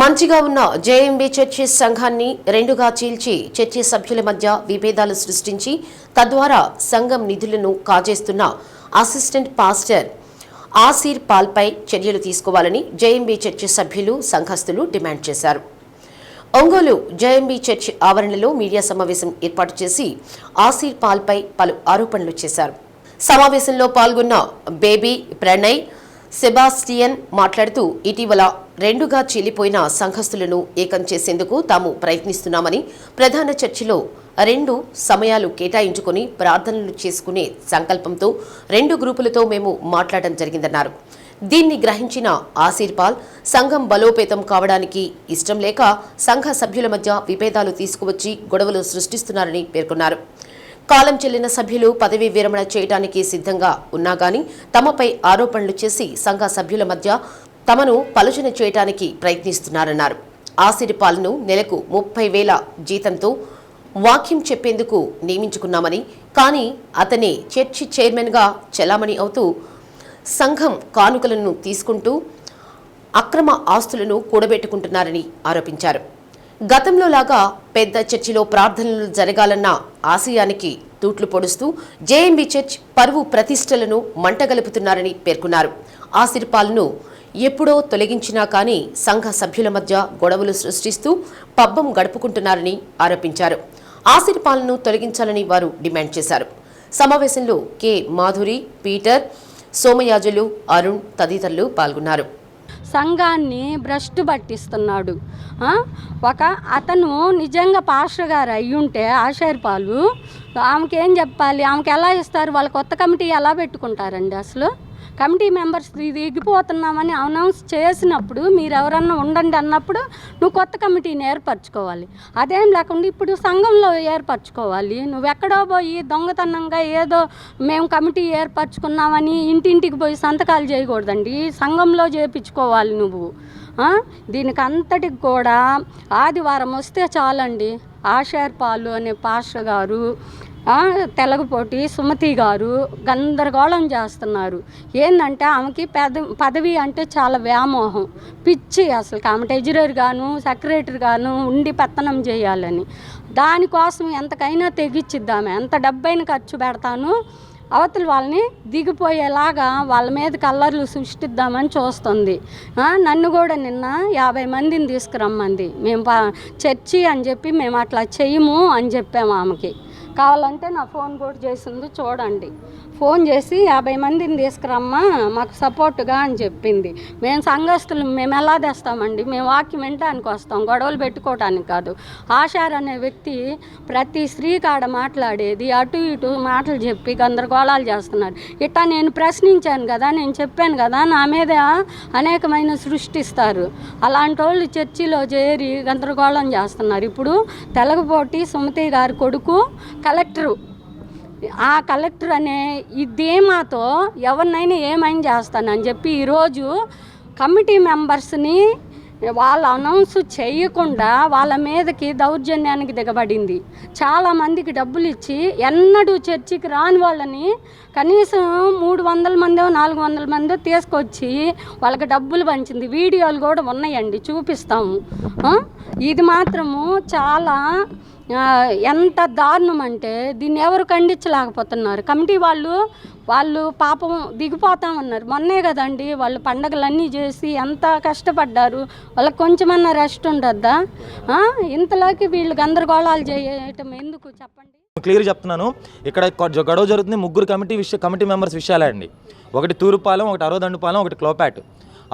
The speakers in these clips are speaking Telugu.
మంచిగా ఉన్న జేఎంబీ చర్చి సంఘాన్ని రెండుగా చీల్చి చర్చి సభ్యుల మధ్య విభేదాలు సృష్టించి తద్వారా సంఘం నిధులను కాజేస్తున్న అసిస్టెంట్ పాస్టర్ ఆసీర్ పాల్పై చర్యలు తీసుకోవాలని జేఎంబీ చర్చి సభ్యులు సంఘస్థులు డిమాండ్ చేశారు. ఒంగోలు జేఎంబీ చర్చి ఆవరణలో మీడియా సమావేశం ఏర్పాటు చేసి ఆసీర్ పాల్పై పలు ఆరోపణలు చేశారు. సమావేశంలో పాల్గొన్న బేబీ ప్రణయ్ సెబాస్టియన్ మాట్లాడుతూ ఇటీవల రెండుగా చీలిపోయిన సంఘస్థులను ఏకం చేసేందుకు తాము ప్రయత్నిస్తున్నామని ప్రధాన చర్చిలో రెండు సమయాలు కేటాయించుకుని ప్రార్థనలు చేసుకునే సంకల్పంతో రెండు గ్రూపులతో మేము మాట్లాడడం జరిగిందన్నారు. దీన్ని గ్రహించిన ఆశీర్పాల్ సంఘం బలోపేతం కావడానికి ఇష్టం లేక సంఘ సభ్యుల మధ్య విభేదాలు తీసుకువచ్చి గొడవలు సృష్టిస్తున్నారని పేర్కొన్నారు. కాలం చెల్లిన సభ్యులు పదవీ విరమణ చేయడానికి సిద్ధంగా ఉన్నా గాని తమపై ఆరోపణలు చేసి సంఘ సభ్యుల మధ్య తమను పలుచన చేయడానికి ప్రయత్నిస్తున్నారన్నారు. ఆసిరిపాల్ను నెలకు ముప్పై వేల జీతంతో వాక్యం చెప్పేందుకు నియమించుకున్నామని కానీ అతనే చర్చి చైర్మన్గా చెలామణి అవుతూ సంఘం కానుకలను తీసుకుంటూ అక్రమ ఆస్తులను కూడబెట్టుకుంటున్నారని ఆరోపించారు. గతంలో లాగా పెద్ద చర్చిలో ప్రార్థనలు జరగాలన్న ఆశయానికి తూట్లు పొడుస్తూ జేఎంబీ చర్చ్ పరువు ప్రతిష్టలను మంటగలుపుతున్నారని పేర్కొన్నారు. ఆశీర్పాలను ఎప్పుడో తొలగించినా కానీ సంఘ సభ్యుల మధ్య గొడవలు సృష్టిస్తూ పబ్బం గడుపుకుంటున్నారని ఆరోపించారు. ఆశీర్పాలను తొలగించాలని వారు డిమాండ్ చేశారు. సమావేశంలో కె మాధురి పీటర్ సోమయాజులు అరుణ్ తదితరులు పాల్గొన్నారు. సంఘాన్ని భ్రష్టు పట్టిస్తున్నాడు. ఒక అతను నిజంగా పాస్టర్ గారు అయ్యుంటే ఆశారిపాలు ఆమెకి ఏం చెప్పాలి? ఆమెకి ఎలా ఇస్తారు? వాళ్ళ కొత్త కమిటీ ఎలా పెట్టుకుంటారండి అసలు? కమిటీ మెంబర్స్ దిగిపోతున్నామని అనౌన్స్ చేసినప్పుడు మీరు ఎవరన్నా ఉండండి అన్నప్పుడు నువ్వు కొత్త కమిటీని ఏర్పరచుకోవాలి. అదేం లేకుండా ఇప్పుడు సంఘంలో ఏర్పరచుకోవాలి. నువ్వు ఎక్కడో పోయి దొంగతనంగా ఏదో మేము కమిటీ ఏర్పరచుకున్నామని ఇంటింటికి పోయి సంతకాలు చేయకూడదండి. సంఘంలో చేపించుకోవాలి నువ్వు. దీనికి అంతటికి కూడా ఆదివారం వస్తే చాలండి. ఆషార్ పాలు అనే పాస్టర్ గారు తెలగపోటి సుమతి గారు గందరగోళం చేస్తున్నారు. ఏంటంటే ఆమెకి పెద పదవి అంటే చాలా వ్యామోహం. పిచ్చి అసలు ఆమె టెజరర్ గాను సెక్రటరీ గాను ఉండి పెత్తనం చేయాలని. దానికోసం ఎంతకైనా తెగిచ్చిద్దామె ఎంత డబ్బైనా ఖర్చు పెడతాను అవతల వాళ్ళని దిగిపోయేలాగా వాళ్ళ మీద కల్లర్లు సృష్టిద్దామని చూస్తుంది. నన్ను కూడా నిన్న యాభై మందిని తీసుకురమ్మంది. మేము చర్చి అని చెప్పి మేము అట్లా చెయ్యము అని చెప్పాము ఆమెకి. కావాలంటే నా ఫోన్ కూడా చేసింది చూడండి. ఫోన్ చేసి యాభై మందిని తీసుకురమ్మా మాకు సపోర్ట్గా అని చెప్పింది. మేము సంఘస్థులు మేము ఎలా తెస్తామండి? మేము వాక్యం వినడానికి వస్తాం గొడవలు పెట్టుకోవటానికి కాదు. ఆషార్ అనే వ్యక్తి ప్రతి స్త్రీ కాడ మాట్లాడేది అటు ఇటు మాటలు చెప్పి గందరగోళాలు చేస్తున్నారు ఇట్టా నేను ప్రశ్నించాను కదా నేను చెప్పాను కదా నా మీద అనేకమైన సృష్టిస్తారు. అలాంటి వాళ్ళు చర్చిలో చేరి గందరగోళం చేస్తున్నారు. ఇప్పుడు తెలగపోటి సుమతి గారి కొడుకు కలెక్టరు. ఆ కలెక్టర్ అనే ఈ ధీమాతో ఎవరినైనా ఏమైనా చేస్తానని చెప్పి ఈరోజు కమిటీ మెంబర్స్ని వాళ్ళు అనౌన్స్ చేయకుండా వాళ్ళ మీదకి దౌర్జన్యానికి దిగబడింది. చాలామందికి డబ్బులు ఇచ్చి ఎన్నడూ చర్చికి రాని వాళ్ళని కనీసం మూడు వందల మందో నాలుగు వందల మందో తీసుకొచ్చి వాళ్ళకి డబ్బులు పంచింది. వీడియోలు కూడా ఉన్నాయండి చూపిస్తాము. ఇది మాత్రము చాలా ఎంత దారుణం అంటే దీన్ని ఎవరు ఖండించలేకపోతున్నారు. కమిటీ వాళ్ళు వాళ్ళు పాపం దిగిపోతామన్నారు మొన్నే కదండి వాళ్ళు పండగలన్నీ చేసి ఎంత కష్టపడ్డారు. వాళ్ళకి కొంచెమన్నా రెస్ట్ ఉండద్దా? ఇంతలోకి వీళ్ళు గందరగోళాలు చేయటం ఎందుకు చెప్పండి? క్లియర్ చెప్తున్నాను. ఇక్కడ గొడవ జరుగుతుంది ముగ్గురు కమిటీ విషయ కమిటీ మెంబర్స్ విషయాలే అండి ఒకటి తూరుపాలెం ఒకటి అరవదండుపాలెం ఒకటి క్లోపాట్.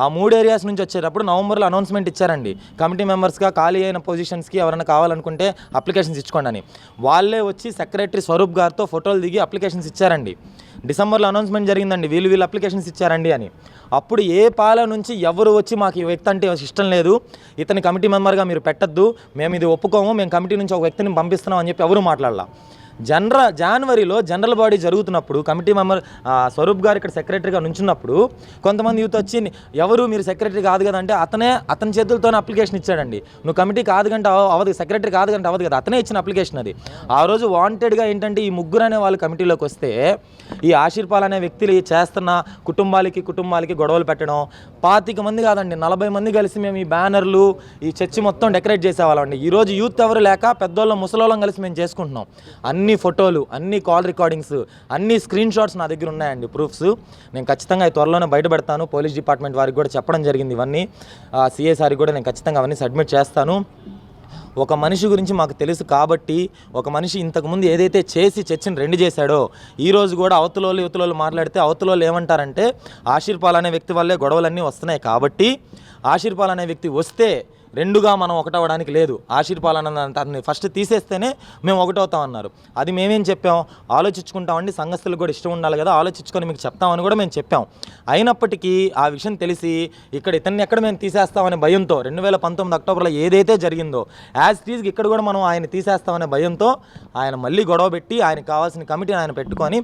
ఆ మూడు ఏరియాస్ నుంచి వచ్చేటప్పుడు నవంబర్లో అనౌన్స్మెంట్ ఇచ్చారండి. కమిటీ మెంబర్స్గా ఖాళీ అయిన పొజిషన్స్కి ఎవరైనా కావాలనుకుంటే అప్లికేషన్స్ ఇచ్చుకోండి అని వాళ్ళే వచ్చి సెక్రటరీ స్వరూప్ గారితో ఫోటోలు దిగి అప్లికేషన్స్ ఇచ్చారండి. డిసెంబర్లో అనౌన్స్మెంట్ జరిగిందండి. వీళ్ళు వీళ్ళు అప్లికేషన్స్ ఇచ్చారండి అని. అప్పుడు ఏ పాల నుంచి ఎవరు వచ్చి మాకు ఈ వ్యక్తి అంటే ఇష్టం లేదు. ఇతని కమిటీ మెంబర్గా మీరు పెట్టద్దు. మేము ఇది ఒప్పుకోము. మేము కమిటీ నుంచి ఒక వ్యక్తిని పంపిస్తున్నాం అని చెప్పి ఎవరు మాట్లాడాల. జనరల్ జనవరిలో జనరల్ బాడీ జరుగుతున్నప్పుడు కమిటీ మెంబర్ స్వరూప్ గారు ఇక్కడ సెక్రటరీగా నుంచున్నప్పుడు కొంతమంది యూత్ వచ్చి ఎవరు మీరు సెక్రటరీ కాదు కదా అంటే అతనే అతని చేతులతోనే అప్లికేషన్ ఇచ్చాడండి. నువ్వు కమిటీ కాదు కంటే అవ్వదు సెక్రటరీ కాదు కంటే అవ్వదు కదా అతనే ఇచ్చిన అప్లికేషన్ అది. ఆ రోజు వాంటెడ్గా ఏంటంటే ఈ ముగ్గురు అనే వాళ్ళు కమిటీలోకి వస్తే ఈ ఆశీర్పాల్ అనే వ్యక్తులు చేస్తున్న కుటుంబాలకి కుటుంబాలకి గొడవలు పెట్టడం పాతిక మంది కాదండి నలభై మంది కలిసి మేము ఈ బ్యానర్లు ఈ చర్చి మొత్తం డెకరేట్ చేసేవాళ్ళం అండి ఈరోజు యూత్ ఎవరు లేక పెద్దోళ్ళం ముసలోళ్ళం కలిసి మేము చేసుకుంటున్నాం. అన్ని ఫోటోలు అన్ని కాల్ రికార్డింగ్స్ అన్ని స్క్రీన్ షాట్స్ నా దగ్గర ఉన్నాయండి ప్రూఫ్స్. నేను ఖచ్చితంగా ఈ త్వరలోనే బయటపెడతాను పోలీస్ డిపార్ట్మెంట్ వారికి కూడా చెప్పడం జరిగింది ఇవన్నీ. సిఏ సార్కి కూడా నేను ఖచ్చితంగా అవన్నీ సబ్మిట్ చేస్తాను. ఒక మనిషి గురించి మాకు తెలుసు కాబట్టి ఒక మనిషి ఇంతకుముందు ఏదైతే చేసి చర్చను రెండు చేశాడో ఈరోజు కూడా అవతలోళ్ళు యువతలోళ్ళు మాట్లాడితే అవతలోళ్ళు ఏమంటారంటే ఆశీర్పాల్ అనే వ్యక్తి వల్లే గొడవలన్నీ వస్తున్నాయి కాబట్టి ఆశీర్పాల్ అనే వ్యక్తి వస్తే రెండుగా మనం ఒకటవడానికి లేదు. ఆశీర్పాల్ అన్న అతన్ని ఫస్ట్ తీసేస్తేనే మేము ఒకటవుతాం అన్నారు అది మేమేం చెప్పాం? ఆలోచించుకుంటామండి సంఘస్థులకు కూడా ఇష్టం ఉండాలి కదా ఆలోచించుకొని మీకు చెప్తామని కూడా మేము చెప్పాం. అయినప్పటికీ ఆ విషయం తెలిసి ఇక్కడ ఇతన్ని ఎక్కడ మేము తీసేస్తామనే భయంతో రెండు వేల పంతొమ్మిది అక్టోబర్లో ఏదైతే జరిగిందో యాజ్ టీజ్కి ఇక్కడ కూడా మనం ఆయన తీసేస్తామనే భయంతో ఆయన మళ్ళీ గొడవ పెట్టి ఆయనకు కావాల్సిన కమిటీని ఆయన పెట్టుకొని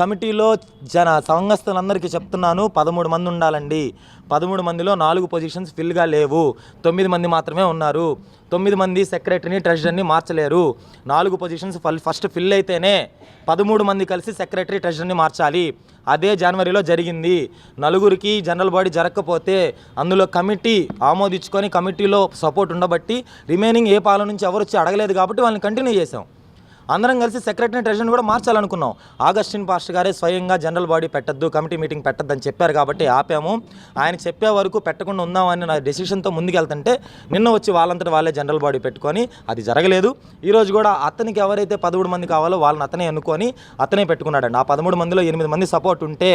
కమిటీలో జన సంఘస్థులందరికీ చెప్తున్నాను పదమూడు మంది ఉండాలండి. పదమూడు మందిలో నాలుగు పొజిషన్స్ ఫిల్గా లేవు. తొమ్మిది మంది మాత్రమే ఉన్నారు. తొమ్మిది మంది సెక్రటరీని ట్రెజరర్ని మార్చలేరు. నాలుగు పొజిషన్స్ ఫల్ ఫస్ట్ ఫిల్ అయితేనే పదమూడు మంది కలిసి సెక్రటరీ ట్రెజరర్ని మార్చాలి. అదే జనవరిలో జరిగింది. నలుగురికి జనరల్ బాడీ జరగకపోతే అందులో కమిటీ ఆమోదించుకొని కమిటీలో సపోర్ట్ ఉండబట్టి రిమైనింగ్ ఏ పాలన నుంచి ఎవరు వచ్చి అడగలేదు కాబట్టి వాళ్ళని కంటిన్యూ చేసాం అందరం కలిసి సెక్రటరీ ట్రెజరీని కూడా మార్చాలనుకున్నాం. ఆగస్టిన్ పాస్టర్ గారే స్వయంగా జనరల్ బాడీ పెట్టద్దు కమిటీ మీటింగ్ పెట్టద్దని చెప్పారు కాబట్టి ఆపాము. ఆయన చెప్పే వరకు పెట్టకుండా ఉందామని నా డెసిషన్తో ముందుకెళ్తుంటే నిన్న వచ్చి వాళ్ళంతటి వాళ్ళే జనరల్ బాడీ పెట్టుకొని అది జరగలేదు. ఈరోజు కూడా అతనికి ఎవరైతే పదమూడు మంది కావాలో వాళ్ళని అతనే అనుకొని అతనే పెట్టుకున్నాడండి. ఆ పదమూడు మందిలో ఎనిమిది మంది సపోర్ట్ ఉంటే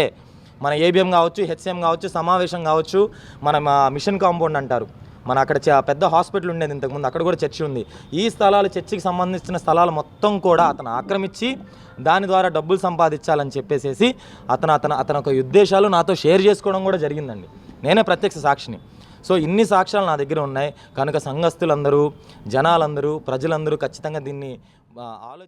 మన ఏబిఎం కావచ్చు హెచ్సిఎం కావచ్చు సమావేశం కావచ్చు మన మిషన్ కాంపౌండ్ అంటారు. మన అక్కడ పెద్ద హాస్పిటల్ ఉండేది ఇంతకుముందు. అక్కడ కూడా చర్చి ఉంది. ఈ స్థలాలు చర్చికి సంబంధించిన స్థలాలు మొత్తం కూడా అతను ఆక్రమించి దాని ద్వారా డబ్బులు సంపాదించాలని చెప్పేసేసి అతను అతను అతని యొక్క ఉద్దేశాలు నాతో షేర్ చేసుకోవడం కూడా జరిగిందండి. నేనే ప్రత్యక్ష సాక్షిని. సో ఇన్ని సాక్ష్యాలు నా దగ్గర ఉన్నాయి. కనుక సంఘస్థులందరూ జనాలందరూ ప్రజలందరూ ఖచ్చితంగా దీన్ని ఆలోచి